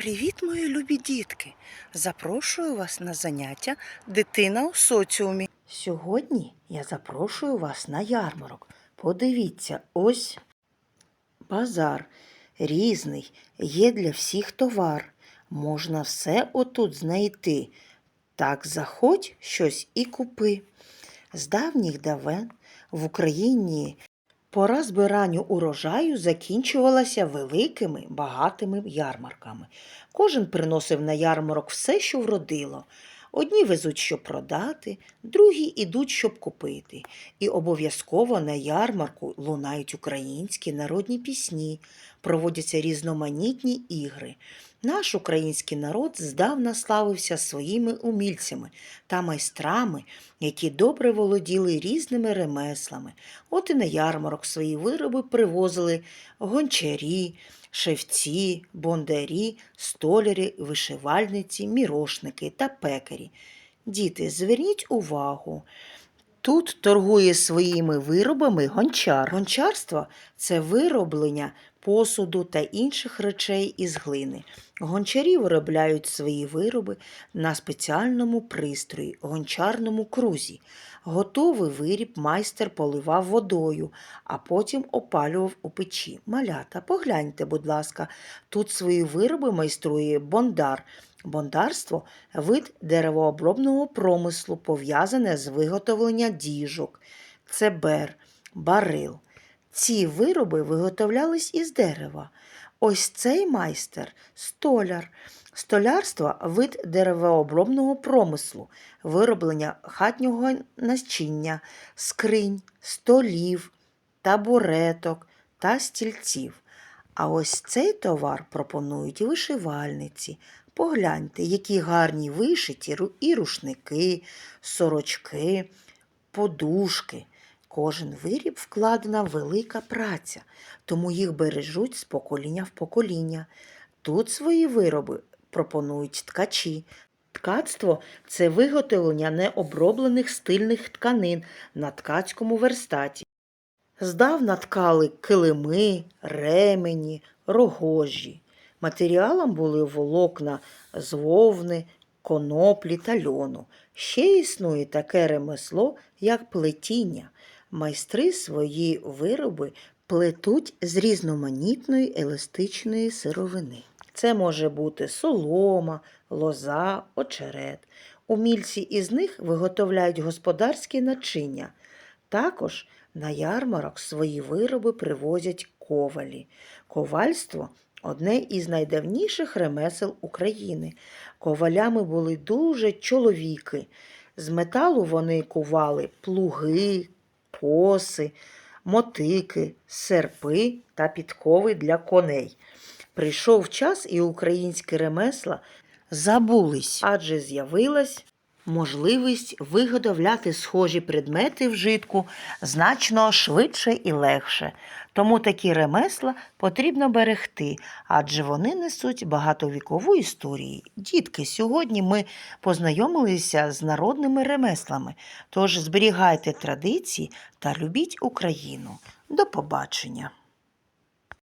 Привіт, мої любі дітки! Запрошую вас на заняття Дитина у соціумі. Сьогодні я запрошую вас на ярмарок. Подивіться, ось базар різний, є для всіх товар. Можна все отут знайти. Так заходь щось і купи. З давніх давен в Україні Пора збиранню урожаю закінчувалася великими багатими ярмарками. Кожен приносив на ярмарок все, що вродило. Одні везуть, щоб продати, другі ідуть, щоб купити. І обов'язково на ярмарку лунають українські народні пісні, проводяться різноманітні ігри. Наш український народ здавна славився своїми умільцями та майстрами, які добре володіли різними ремеслами. От і на ярмарок свої вироби привозили гончарі, шевці, бондарі, столярі, вишивальниці, мірошники та пекарі. Діти, зверніть увагу. Тут торгує своїми виробами гончар. Гончарство це вироблення посуду та інших речей із глини. Гончарі виробляють свої вироби на спеціальному пристрої гончарному крузі. Готовий виріб майстер поливав водою, а потім опалював у печі. Малята, погляньте, будь ласка, тут свої вироби майструє бондар. Бондарство вид деревообробного промислу, пов'язане з виготовленням діжок, цебер, барил. Ці вироби виготовлялись із дерева. Ось цей майстер столяр. Столярство вид деревообробного промислу, вироблення хатнього начиння, скринь, столів, табуреток та стільців. А ось цей товар пропонують вишивальниці. Погляньте, які гарні вишиті і рушники, сорочки, подушки. Кожен виріб вкладена велика праця, тому їх бережуть з покоління в покоління. Тут свої вироби пропонують ткачі. Ткацтво це виготовлення необроблених стильних тканин на ткацькому верстаті. Здавна ткали килими, ремені, рогожі. Матеріалом були волокна з вовни, коноплі та льону. Ще існує таке ремесло, як плетіння. Майстри свої вироби плетуть з різноманітної еластичної сировини. Це може бути солома, лоза, очерет. Умільці із них виготовляють господарські начиння. Також на ярмарок свої вироби привозять ковалі. Ковальство одне із найдавніших ремесел України. Ковалями були дуже чоловіки. З металу вони кували плуги, коси, мотики, серпи та підкови для коней. Прийшов час, і українські ремесла забулись, адже з'явилась можливість виготовляти схожі предмети вжитку значно швидше і легше. Тому такі ремесла потрібно берегти, адже вони несуть багатовікову історію. Дітки, сьогодні ми познайомилися з народними ремеслами, тож зберігайте традиції та любіть Україну. До побачення!